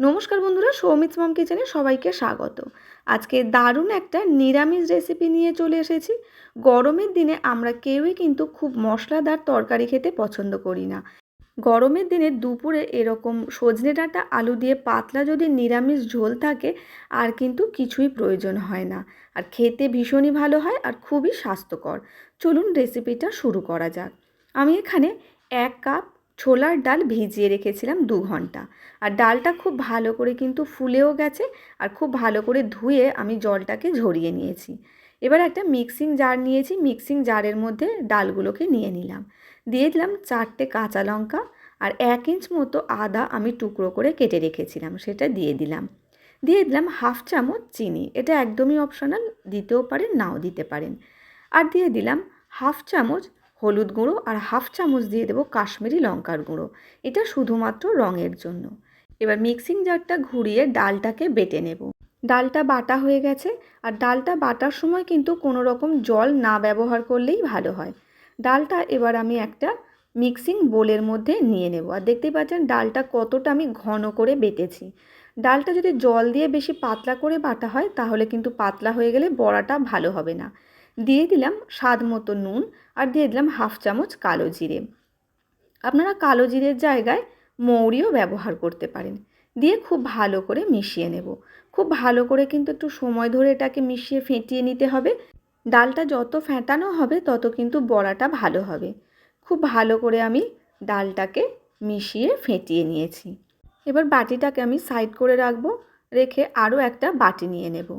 নমস্কার বন্ধুরা সৌমিত মাম কিচেনে সবাইকে স্বাগত। আজকে দারুণ একটা নিরামিষ রেসিপি নিয়ে চলে এসেছি। গরমের দিনে আমরা কেউই কিন্তু খুব মশলাদার তরকারি খেতে পছন্দ করি না। গরমের দিনে দুপুরে এরকম সজনে ডাঁটা, আলু দিয়ে পাতলা যদি নিরামিষ ঝোল থাকে, আর কিন্তু কিছুই প্রয়োজন হয় না। আর খেতে ভীষণই ভালো হয় আর খুবই স্বাস্থ্যকর। চলুন রেসিপিটা শুরু করা যাক। আমি এখানে এক কাপ ছোলার ডাল ভিজিয়ে রেখেছিলাম দু ঘণ্টা। আর ডালটা খুব ভালো করে কিন্তু ফুলেও গেছে আর খুব ভালো করে ধুয়ে আমি জলটাকে ঝরিয়ে নিয়েছি। এবার একটা মিক্সিং জার নিয়েছি, মিক্সিং জারের মধ্যে ডালগুলোকে নিয়ে নিলাম। দিয়ে দিলাম চারটে কাঁচা লঙ্কা আর এক ইঞ্চ মতো আদা আমি টুকরো করে কেটে রেখেছিলাম, সেটা দিয়ে দিলাম। দিয়ে দিলাম হাফ চামচ চিনি, এটা একদমই অপশনাল দিতেও পারেন, নাও দিতে পারেন। আর দিয়ে দিলাম হাফ চামচ হলুদ গুঁড়ো আর হাফ চামচ দিয়ে দেবো কাশ্মীরি লঙ্কার গুঁড়ো। এটা শুধুমাত্র রঙের জন্য। এবার মিক্সিং জারটা ঘুরিয়ে ডালটাকে বেটে নেব। ডালটা বাটা হয়ে গেছে আর ডালটা বাটার সময় কিন্তু কোনো রকম জল না ব্যবহার করলেই ভালো হয়। ডালটা এবার আমি একটা মিক্সিং বোলের মধ্যে নিয়ে নেব। আর দেখতেই পাচ্ছেন ডালটা কতটা আমি ঘন করে বেটেছি। ডালটা যদি জল দিয়ে বেশি পাতলা করে বাটা হয় তাহলে কিন্তু পাতলা হয়ে গেলে বড়াটা ভালো হবে না। দিয়ে দিলাম স্বাদ মতো নুন আর দিয়ে দিলাম হাফ চামচ কালো জিরে। আপনারা কালো জিরের জায়গায় মৌরিও ব্যবহার করতে পারেন। দিয়ে খুব ভালো করে মিশিয়ে নেব। খুব ভালো করে কিন্তু একটু সময় ধরে এটাকে মিশিয়ে ফেটিয়ে নিতে হবে। ডালটা যত ফেটানো হবে তত কিন্তু বড়াটা ভালো হবে। খুব ভালো করে আমি ডালটাকে মিশিয়ে ফেটিয়ে নিয়েছি। এবার বাটিটাকে আমি সাইড করে রাখব। রেখে আরও একটা বাটি নিয়ে নেব।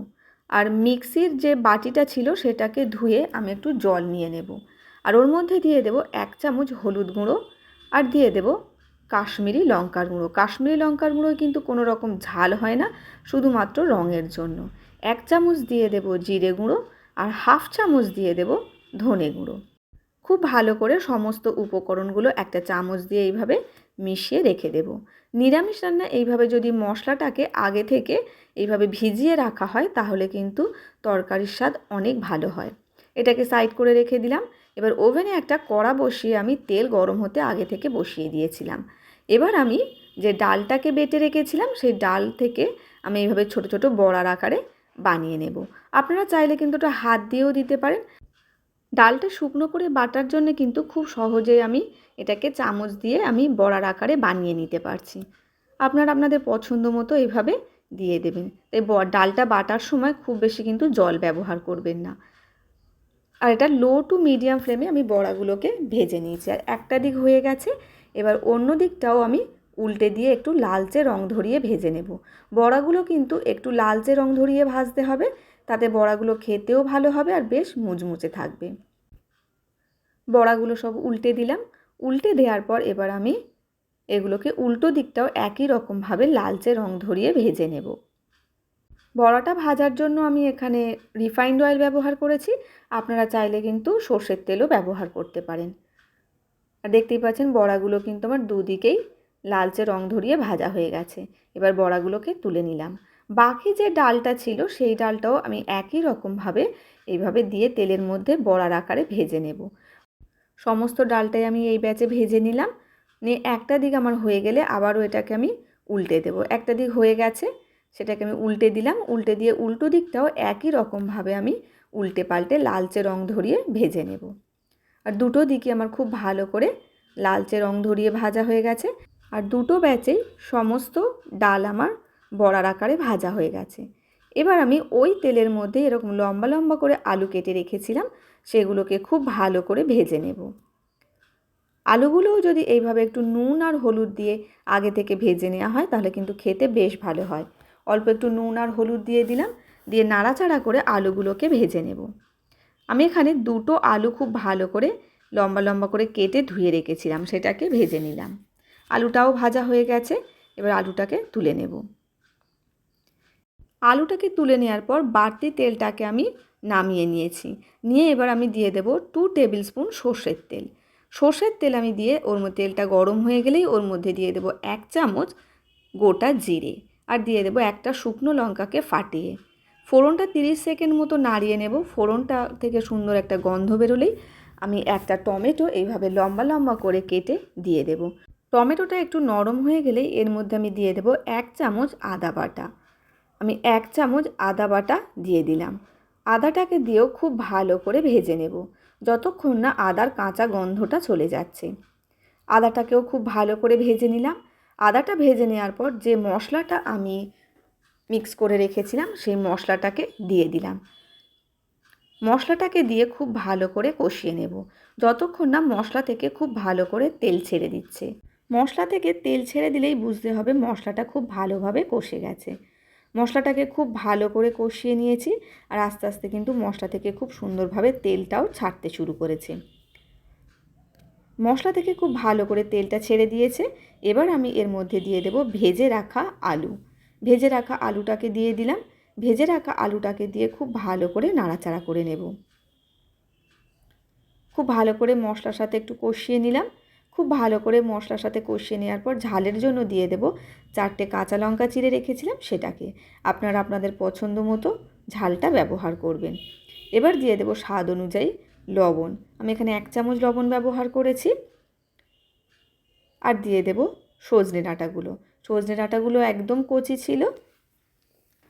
আর মিক্সির যে বাটিটা ছিল সেটাকে ধুয়ে আমি একটু জল নিয়ে নেব। আর ওর মধ্যে দিয়ে দেব এক চামচ হলুদ গুঁড়ো আর দিয়ে দেব কাশ্মীরি লঙ্কার গুঁড়ো। কাশ্মীরি লঙ্কার গুঁড়োয় কিন্তু কোনো রকম ঝাল হয় না, শুধুমাত্র রঙের জন্য। এক চামচ দিয়ে দেব জিরে গুঁড়ো আর হাফ চামচ দিয়ে দেব ধনে গুঁড়ো। খুব ভালো করে সমস্ত উপকরণগুলো একটা চামচ দিয়ে এইভাবে মিশিয়ে রেখে দেব। নিরামিষ রান্না এইভাবে যদি মশলাটাকে আগে থেকে এইভাবে ভিজিয়ে রাখা হয়, তাহলে কিন্তু তরকারির স্বাদ অনেক ভালো হয়। এটাকে সাইড করে রেখে দিলাম। এবার ওভেনে একটা কড়া বসিয়ে আমি তেল গরম হতে আগে থেকে বসিয়ে দিয়েছিলাম। এবার আমি যে ডালটাকে বেটে রেখেছিলাম, সেই ডাল থেকে আমি এইভাবে ছোট ছোট বড়ার আকারে বানিয়ে নেব। আপনারা চাইলে কিন্তু ওটা হাত দিয়েও দিতে পারেন। ডালটা শুকনো করে বাটার জন্য কিন্তু খুব সহজেই আমি এটাকে চামচ দিয়ে আমি বড়ার আকারে বানিয়ে নিতে পারছি। আপনারা আপনাদের পছন্দ মতো এইভাবে দিয়ে দেবেন। তাই ডালটা বাটার সময় খুব বেশি কিন্তু জল ব্যবহার করবেন না। আর এটা লো টু মিডিয়াম ফ্লেমে আমি বড়াগুলোকে ভেজে নিয়েছি। আর একটা দিক হয়ে গেছে, এবার অন্য দিকটাও আমি উল্টে দিয়ে একটু লালচে রং ধরিয়ে ভেজে নেব। বড়াগুলো কিন্তু একটু লালচে রং ধরিয়ে ভাজতে হবে, তাতে বড়াগুলো খেতেও ভালো হবে আর বেশ মুচমুচে থাকবে। বড়াগুলো সব উল্টে দিলাম। উল্টে দেওয়ার পর এবার আমি এগুলোকে উল্টো দিকটাও একই রকমভাবে লালচে রং ধরিয়ে ভেজে নেব। বড়াটা ভাজার জন্য আমি এখানে রিফাইন্ড অয়েল ব্যবহার করেছি। আপনারা চাইলে কিন্তু সর্ষের তেলও ব্যবহার করতে পারেন। আর দেখতেই পাচ্ছেন বড়াগুলো কিন্তু আমার দুদিকেই লালচে রং ধরিয়ে ভাজা হয়ে গেছে। এবার বড়াগুলোকে তুলে নিলাম। বাকি যে ডালটা ছিল সেই ডালটাও আমি একই রকমভাবে এইভাবে দিয়ে তেলের মধ্যে বড়ার আকারে ভেজে নেব। সমস্ত ডালটাই আমি এই ব্যাচে ভেজে নিলাম। নিয়ে একটা দিক আমার হয়ে গেলে আবারও এটাকে আমি উল্টে দেব। একটা দিক হয়ে গেছে, সেটাকে আমি উল্টে দিলাম। উল্টে দিয়ে উল্টো দিকটাও একই রকমভাবে আমি উল্টে পাল্টে লালচে রং ধরিয়ে ভেজে নেব। আর দুটো দিকে আমার খুব ভালো করে লালচে রং ধরিয়ে ভাজা হয়ে গেছে। আর দুটো ব্যাচেই সমস্ত ডাল আমার বড়ার আকারে ভাজা হয়ে গেছে। এবার আমি ওই তেলের মধ্যে এরকম লম্বা লম্বা করে আলু কেটে রেখেছিলাম। সেগুলোকে খুব ভালো করে ভেজে নেব। আলুগুলোও যদি এইভাবে একটু নুন আর হলুদ দিয়ে আগে থেকে ভেজে নেওয়া হয়, তাহলে কিন্তু খেতে বেশ ভালো হয়। অল্প একটু নুন আর হলুদ দিয়ে দিলাম, দিয়ে নাড়াচাড়া করে আলুগুলোকে ভেজে নেব। আমি এখানে দুটো আলু খুব ভালো করে লম্বা লম্বা করে কেটে ধুয়ে রেখেছিলাম, সেটাকে ভেজে নিলাম। আলুটাও ভাজা হয়ে গেছে, এবার আলুটাকে তুলে নেব। আলুটাকে তুলে নেওয়ার পর বাড়তি তেলটাকে আমি নামিয়ে নিয়েছি। নিয়ে এবার আমি দিয়ে দেব টু টেবিল স্পুন সর্ষের তেল। সর্ষের তেল আমি দিয়ে ওর মধ্যে তেলটা গরম হয়ে গেলেই ওর মধ্যে দিয়ে দেবো এক চামচ গোটা জিরে আর দিয়ে দেবো একটা শুকনো লঙ্কাকে ফাটিয়ে। ফোড়নটা তিরিশ সেকেন্ড মতো নাড়িয়ে নেব। ফোড়নটা থেকে সুন্দর একটা গন্ধ বেরোলেই আমি একটা টমেটো এইভাবে লম্বা লম্বা করে কেটে দিয়ে দেব। টমেটোটা একটু নরম হয়ে গেলেই এর মধ্যে আমি দিয়ে দেবো এক চামচ আদা বাটা। আমি এক চামচ আদা বাটা দিয়ে দিলাম। আদাটাকে দিয়েও খুব ভালো করে ভেজে নেব, যতক্ষণ না আদার কাঁচা গন্ধটা চলে যাচ্ছে। আদাটাকেও খুব ভালো করে ভেজে নিলাম। আদাটা ভেজে নেওয়ার পর যে মশলাটা আমি মিক্স করে রেখেছিলাম, সেই মশলাটাকে দিয়ে দিলাম। মশলাটাকে দিয়ে খুব ভালো করে কষিয়ে নেব, যতক্ষণ না মশলা থেকে খুব ভালো করে তেল ছেড়ে দিচ্ছে। মশলা থেকে তেল ছেড়ে দিলেই বুঝতে হবে মশলাটা খুব ভালোভাবে কষে গেছে। মশলাটাকে খুব ভালো করে কষিয়ে নিয়েছি আর আস্তে আস্তে কিন্তু মশলা থেকে খুব সুন্দরভাবে তেলটাও ছাড়তে শুরু করেছে। মশলা থেকে খুব ভালো করে তেলটা ছেড়ে দিয়েছে। এবার আমি এর মধ্যে দিয়ে দেব ভেজে রাখা আলু। ভেজে রাখা আলুটাকে দিয়ে দিলাম। ভেজে রাখা আলুটাকে দিয়ে খুব ভালো করে নাড়াচাড়া করে নেব। খুব ভালো করে মশলার সাথে একটু কষিয়ে নিলাম। খুব ভালো করে মশলার সাথে কষিয়ে নেওয়ার পর ঝালের জন্য দিয়ে দেব চারটে কাঁচা লঙ্কা চিড়ে রেখেছিলাম সেটাকে। আপনারা আপনাদের পছন্দ মতো ঝালটা ব্যবহার করবেন। এবার দিয়ে দেব স্বাদ অনুযায়ী লবণ। আমি এখানে এক চামচ লবণ ব্যবহার করেছি। আর দিয়ে দেব সজনে ডাঁটাগুলো। সজনে ডাঁটাগুলো একদম কচি ছিল,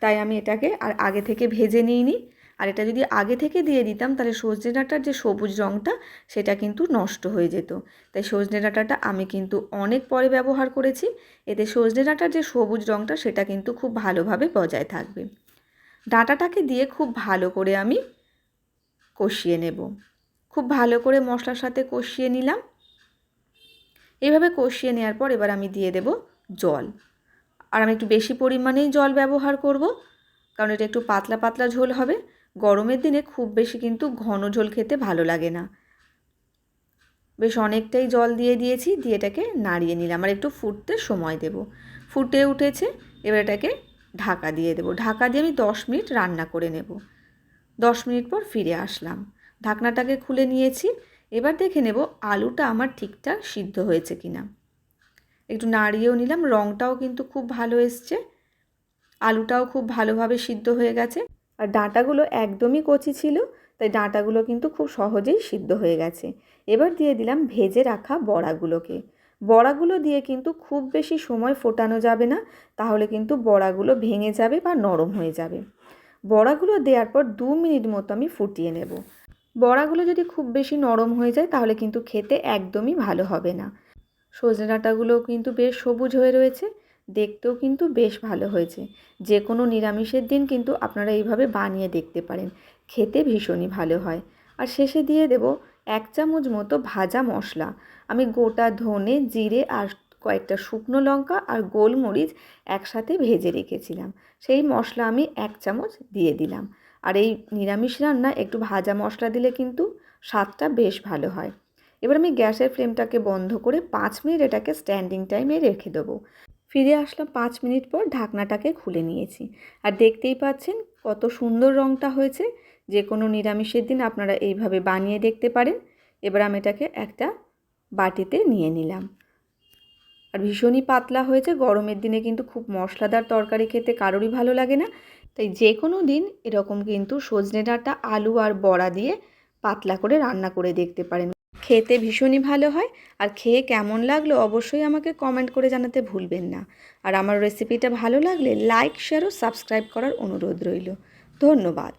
তাই আমি এটাকে আর আগে থেকে ভেজে নিইনি। আর এটা যদি আগে থেকে দিয়ে দিতাম, তাহলে সজনে ডাঁটার যে সবুজ রঙটা সেটা কিন্তু নষ্ট হয়ে যেত। তাই সজনে ডাঁটাটা আমি কিন্তু অনেক পরে ব্যবহার করেছি। এতে সজনে ডাঁটার যে সবুজ রঙটা সেটা কিন্তু খুব ভালোভাবে বজায় থাকবে। ডাঁটাটাকে দিয়ে খুব ভালো করে আমি কষিয়ে নেব। খুব ভালো করে মশলার সাথে কষিয়ে নিলাম। এভাবে কষিয়ে নেওয়ার পর এবার আমি দিয়ে দেব জল। আর আমি একটু বেশি পরিমাণেই জল ব্যবহার করব, কারণ এটা একটু পাতলা পাতলা ঝোল হবে। গরমের দিনে খুব বেশি কিন্তু ঘন ঝোল খেতে ভালো লাগে না। বেশ অনেকটাই জল দিয়ে দিয়েছি, দিয়ে এটাকে নাড়িয়ে নিলাম। আর একটু ফুটতে সময় দেব। ফুটে উঠেছে, এবার এটাকে ঢাকা দিয়ে দেবো। ঢাকা দিয়ে আমি দশ মিনিট রান্না করে নেব। দশ মিনিট পর ফিরে আসলাম। ঢাকনাটাকে খুলে নিয়েছি। এবার দেখে নেব আলুটা আমার ঠিকঠাক সিদ্ধ হয়েছে কি না একটু নাড়িয়েও নিলাম। রঙটাও কিন্তু খুব ভালো এসছে। আলুটাও খুব ভালোভাবে সিদ্ধ হয়ে গেছে। আর ডাঁটাগুলো একদমই কচি ছিল, তাই ডাঁটাগুলো কিন্তু খুব সহজেই সিদ্ধ হয়ে গেছে। এবার দিয়ে দিলাম ভেজে রাখা বড়াগুলোকে। বড়াগুলো দিয়ে কিন্তু খুব বেশি সময় ফোটানো যাবে না, তাহলে কিন্তু বড়াগুলো ভেঙে যাবে বা নরম হয়ে যাবে। বড়াগুলো দেওয়ার পর দু মিনিট মতো আমি ফুটিয়ে নেব। বড়াগুলো যদি খুব বেশি নরম হয়ে যায়, তাহলে কিন্তু খেতে একদমই ভালো হবে না। সজনে ডাঁটাগুলোও কিন্তু বেশ সবুজ হয়ে রয়েছে দেখতেও কিন্তু বেশ ভালো হয়েছে। যে কোনো নিরামিষের দিন কিন্তু আপনারা এইভাবে বানিয়ে দেখতে পারেন। খেতে ভীষণই ভালো হয়। আর শেষে দিয়ে দেব এক চামচ মতো ভাজা মশলা। আমি গোটা ধনে, জিরে আর কয়েকটা শুকনো লঙ্কা আর গোলমরিচ একসাথে ভেজে রেখেছিলাম। সেই মশলা আমি এক চামচ দিয়ে দিলাম। আর এই নিরামিষ রান্না একটু ভাজা মশলা দিলে কিন্তু স্বাদটা বেশ ভালো হয়। এবার আমি গ্যাসের ফ্লেমটাকে বন্ধ করে পাঁচ মিনিট এটাকে স্ট্যান্ডিং টাইমে রেখে দেবো। ফিরে আসলাম পাঁচ মিনিট পর ঢাকনাটাকে খুলে নিয়েছি। আর দেখতেই পাচ্ছেন কত সুন্দর রঙটা হয়েছে। যে কোনো নিরামিষের দিন আপনারা এইভাবে বানিয়ে দেখতে পারেন। এবার আমি এটাকে একটা বাটিতে নিয়ে নিলাম। আর ভীষণই পাতলা হয়েছে। গরমের দিনে কিন্তু খুব মশলাদার তরকারি খেতে কারোরই ভালো লাগে না। তাই যে কোনো দিন এরকম কিন্তু সজনে ডাঁটা, আলু আর বড়া দিয়ে পাতলা করে রান্না করে দেখতে পারেন। খেতে ভীষণই ভালো হয়। আর খেয়ে কেমন লাগল অবশ্যই আমাকে কমেন্ট করে জানাতে ভুলবেন না। আর আমার রেসিপিটা ভালো লাগলে লাইক শেয়ার ও সাবস্ক্রাইব করার অনুরোধ রইল। ধন্যবাদ।